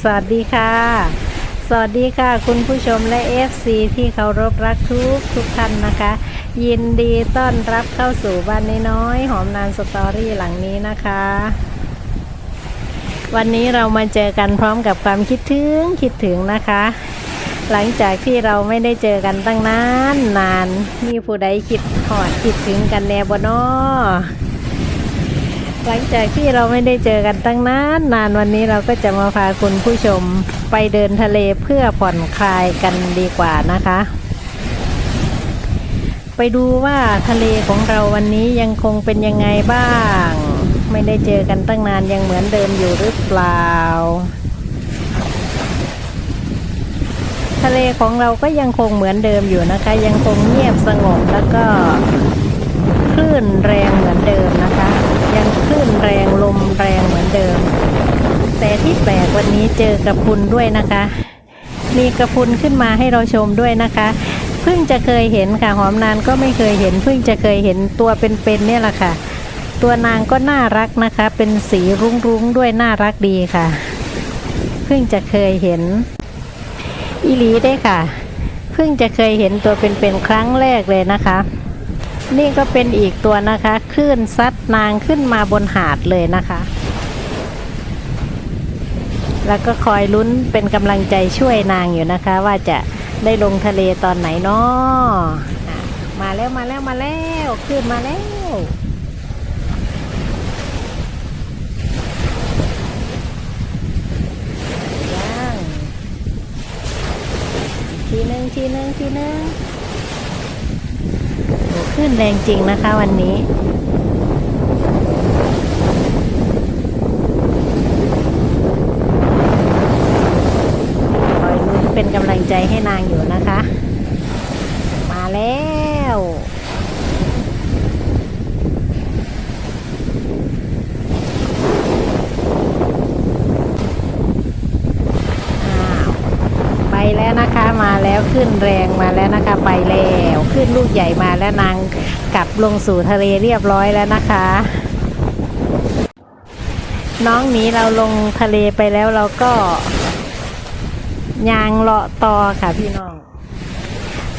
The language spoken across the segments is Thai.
สวัสดีค่ะ สวัสดีค่ะ คุณผู้ชมและ FC ที่เคารพรักทุกทุกท่านนะคะ ยินดีต้อนรับเข้าสู่บ้านน้อยๆหอมนานสตอรี่หลังนี้นะคะ วันนี้เรามาเจอกันพร้อมกับความคิดถึงคิดถึงนะคะ หลังจากที่เราไม่ได้เจอกันตั้งนานนานมีผู้ใดคิดหอดคิดถึงกันแน่บ่นอ หลังจากที่เราไม่ได้เจอกันตั้งนานนานวันนี้เราก็จะมาพาคุณผู้ชมไปเดินทะเลเพื่อผ่อนคลายกันดีกว่านะคะ ไปดูว่าทะเลของเราวันนี้ยังคงเป็นยังไงบ้าง ไม่ได้เจอกันตั้งนานยังเหมือนเดิมอยู่หรือเปล่า ทะเลของเราก็ยังคงเหมือนเดิมอยู่นะคะ ยังคงเงียบสงบแล้วก็ คลื่นแรงเหมือนเดิมนะคะ ยังคลื่นแรงลมแรงเหมือนเดิม แต่ที่แปลกวันนี้ เจอกระพุนด้วยนะคะ มีกระพุนขึ้นมาให้เราชมด้วยนะคะ เพิ่งจะเคยเห็นค่ะหอมนานก็ไม่เคยเห็น เพิ่งจะเคยเห็นตัวเป็นๆเนี่ยแหละค่ะ ตัวนางก็น่ารักนะคะ เป็นสีรุ้งๆด้วยน่ารักดีค่ะ เพิ่งจะเคยเห็นอีหลีได้ค่ะ เพิ่งจะเคยเห็นตัวเป็นๆครั้งแรกเลยนะคะ นี่ก็เป็นอีกตัวนะคะคลื่นซัดนางขึ้นมาบนหาดเลยนะคะ แล้วก็คอยลุ้นเป็นกำลังใจช่วยนางอยู่นะคะ ว่าจะได้ลงทะเลตอนไหนเนาะมาแล้วมาแล้วมาแล้วขึ้นมาแล้วยังทีหนึ่งทีหนึ่งทีหนึ่งโอ้ขึ้นแรงจริงนะคะวันนี้ คอยลุ้นเป็นกำลัง ใจให้นางอยู่นะคะ มาแล้วไปแล้วนะคะมาแล้วขึ้นแรงมาแล้วนะคะไปแล้วขึ้นลูกใหญ่มาแล้วนางกลับลงสู่ทะเลเรียบร้อยแล้วนะคะ น้องหนีเราลงทะเลไปแล้วเราก็ ยางเลาะต่อค่ะพี่น้อง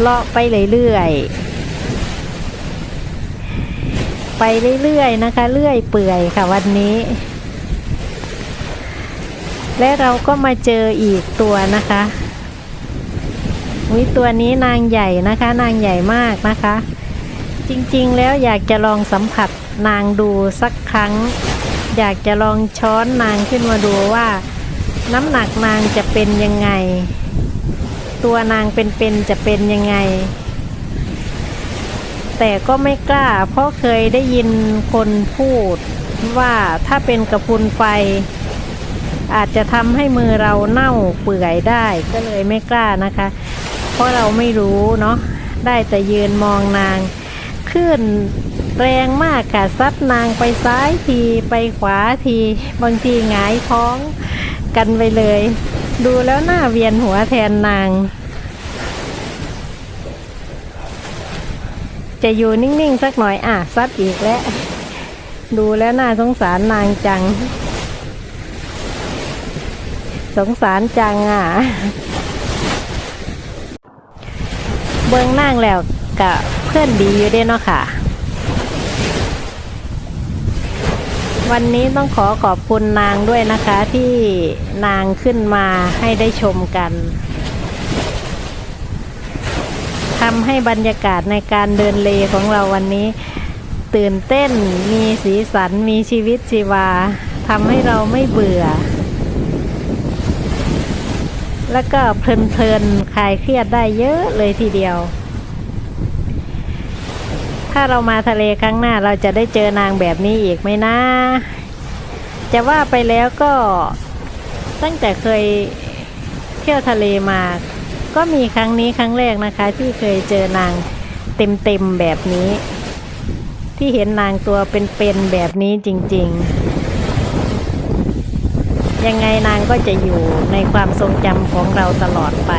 เลาะไปเรื่อยๆ ไปเรื่อยๆนะคะ เรื่อยเปื่อยค่ะวันนี้ และเราก็มาเจออีกตัวนะคะวิตัวนี้นางใหญ่นะคะ นางใหญ่มากนะคะ จริงๆแล้วอยากจะลองสัมผัสนางดูสักครั้ง อยากจะลองช้อนนางขึ้นมาดูว่า น้ำหนักนางจะเป็นยังไง ตัวนางเป็นๆจะเป็นยังไง แต่ก็ไม่กล้า เพราะเคยได้ยินคนพูดว่าถ้าเป็นกระพุนไฟ อาจจะทำให้มือเราเน่าเปื่อยได้ก็เลยไม่กล้านะคะ เพราะเราไม่รู้เนาะได้แต่ยืนมองนางขึ้นแรงมากค่ะซัดนางไปซ้ายทีไปขวาที บางทีหงายท้อง กันไปเลย ดูแล้วหน้าเวียนหัวแทนนาง จะอยู่นิ่งๆสักหน่อยอะซัดอีกแล้ว ดูแล้วน่าสงสารนางจัง สงสารจังอะ เบิ่งนั่งแล้วกับเพื่อนดีอยู่ด้วยเนาะค่ะ วันนี้ต้องขอขอบคุณนางด้วยนะคะที่นางขึ้นมาให้ได้ชมกันทำให้บรรยากาศในการเดินเลของเราวันนี้ ตื่นเต้นมีสีสันมีชีวิตชีวาทำให้เราไม่เบื่อ แล้วก็เพลินๆคลายเครียดได้เยอะเลยทีเดียว ถ้าเรามาทะเลครั้งหน้าเราจะได้เจอนางแบบนี้อีกไหมนะ จะว่าไปแล้วก็ตั้งแต่เคยเที่ยวทะเลมา ก็มีครั้งนี้ครั้งแรกนะคะ ที่เคยเจอนางเต็มๆแบบนี้ ที่เห็นนางตัวเป็นๆแบบนี้จริง ๆ ยังไงนางก็จะอยู่ในความทรงจำของเราตลอดไป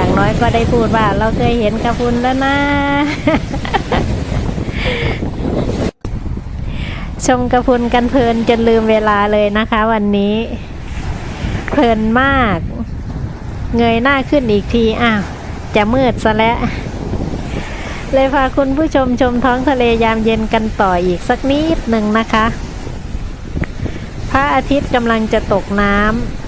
อย่างน้อยก็ได้พูดว่า เราเคยเห็นกระพุนแล้วนะ ชมกระพุนกันเพลินจนลืมเวลาเลยนะคะ วันนี้ เพลินมาก เงยหน้าขึ้นอีกทีอ้าวจะมืดซะแล้วเลยพาคุณผู้ชมชมท้องทะเลยามเย็นกันต่ออีกสักนิดหนึ่งนะคะ พระอาทิตย์กำลังจะตกน้ำ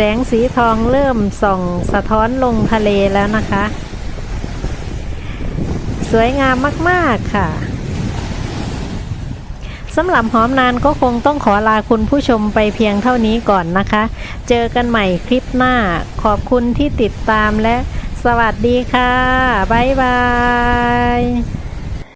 สงสีทองเริ่มส่องสะท้อนลงทะเลแล้วนะคะ สวยงามมาก ๆ ค่ะสำหรับหอมนานก็คงต้องขอลาคุณผู้ชมไปเพียงเท่านี้ก่อนนะคะ เจอกันใหม่คลิปหน้า ขอบคุณที่ติดตามและสวัสดีค่ะ บ๊ายบาย